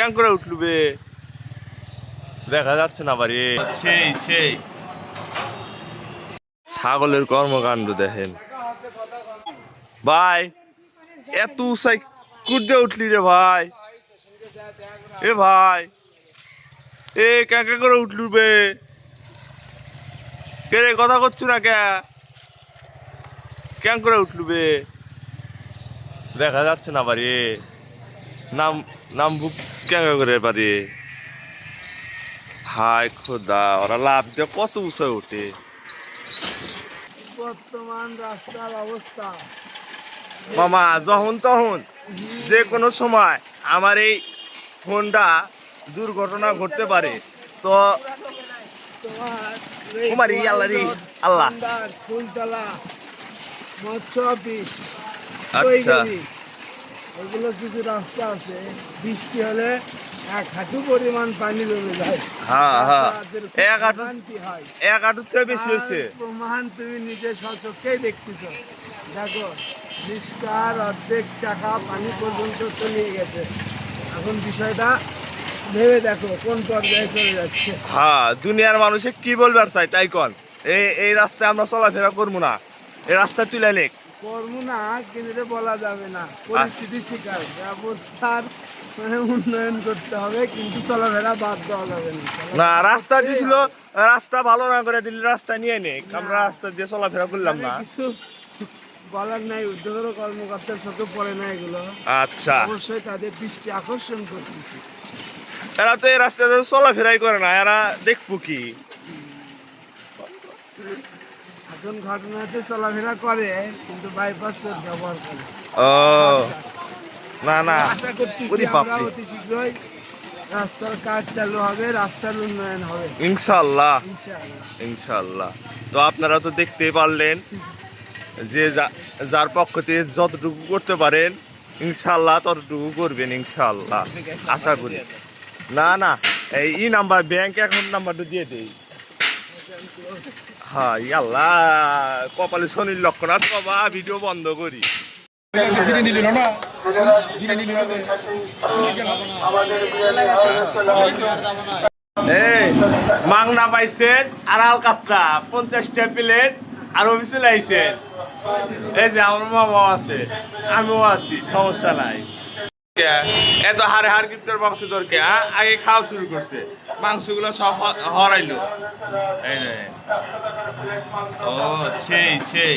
কেন করে উঠলু বে দেখা যাচ্ছে না বাড়ি। সেই সেই। ছাগলের কর্মকাণ্ড দেখেন। ভাই এত উঁচাই কুদে উঠলি রে ভাই। এ ভাই এ কে কে করে উঠলু বে কে রে কথা করছ না কে? কেন করে উঠলু বে দেখা যাচ্ছে না বাড়ি। নাম নাম বুক কেন করে বাড়ি হাই খোদা ওরা লাভ দিয়ে কত উঁচায় ওঠে? বর্তমান রাস্তার অবস্থা। মামা যখন তখন যে কোনো সময় আমার এই ফোনটা দুর্ঘটনা ঘটতে পারে তো তোমার কুমারী, আল্লাহ রে, আল্লাহ। ফুলতলা মৎস্য অফিস আচ্ছা। কৈগেরি, এগুলো কিছু রাস্তা আছে বৃষ্টি হলে এক হাঁটু পরিমাণ পানি জমে যায়। হ্যাঁ হ্যাঁ। এক হাঁটু হয়। এক হাঁটুর থেকে বেশি হয়েছে প্রমাণ তুমি নিজে সচক্ষেই দেখতেছ। দেখো রিস্কার অর্ধেক চাকা পানি পর্যন্ত চলিয়ে গেছে। এখন বিষয়টা ভেবে দেখো কোন পর্যায়ে চলে যাচ্ছে। হ্যাঁ দুনিয়ার মানুষে কি বলবার চাই তাই কন? এই এই রাস্তায় আমরা চলাফেরা করব না। এই রাস্তা তুলে নেক। কর্ম না কিন্তু বলা যাবে না। পরিস্থিতি শিকার। ব্যবস্থার মানে উন্নয়ন করতে হবে কিন্তু চলাফেরা বাদ দেওয়া যাবে না। না রাস্তা দিছিল রাস্তা ভালো না করে দিলে রাস্তা নিয়ে নেক আমরা রাস্তা দিয়ে চলাফেরা করলাম না। কিছু বলার নাই উদ্যোগের কর্মকর্তার সাথে পড়ে না এগুলো। আচ্ছা। অবশ্যই তাদের দৃষ্টি আকর্ষণ করতেছি। এরা তো এই রাস্তাতে চলাফেরাই করে না এরা দেখব কি? এখন ঘটনাতে চলাফেরা করে কিন্তু বাইপাস রোড ব্যবহার করে। ও না না। আশা করতেছি আমরা অতি শীঘ্রই রাস্তার কাজ চালু হবে রাস্তার উন্নয়ন হবে। ইনশাল্লাহ ইনশাল্লাহ তো আপনারা তো দেখতেই পারলেন যে যা- যার পক্ষ থেকে যতটুকু করতে পারেন ইনশাল্লাহ ততটুকু করবেন ইনশাল্লাহ আশা করি। না না এই নাম্বার ব্যাংক অ্যাকাউন্ট নাম্বারটা দিয়ে দেই। হ্যাঁ ইয়াল্লাহ কপালে শনির লক্ষণ আছে বাবা ভিডিও বন্ধ করি। মাংনা পাইছেন আড়াল কাপড়া পঞ্চাশটা প্লেট আর অফিসে আইছেন এই যে আমার মামাও আছে আমিও আছি সমস্যা নাই। এত হারে হার গিফটের মাংস দরকে আগে খাওয়া শুরু করছে। মাংসগুলো সব হরাইলো। ও, সেই সেই।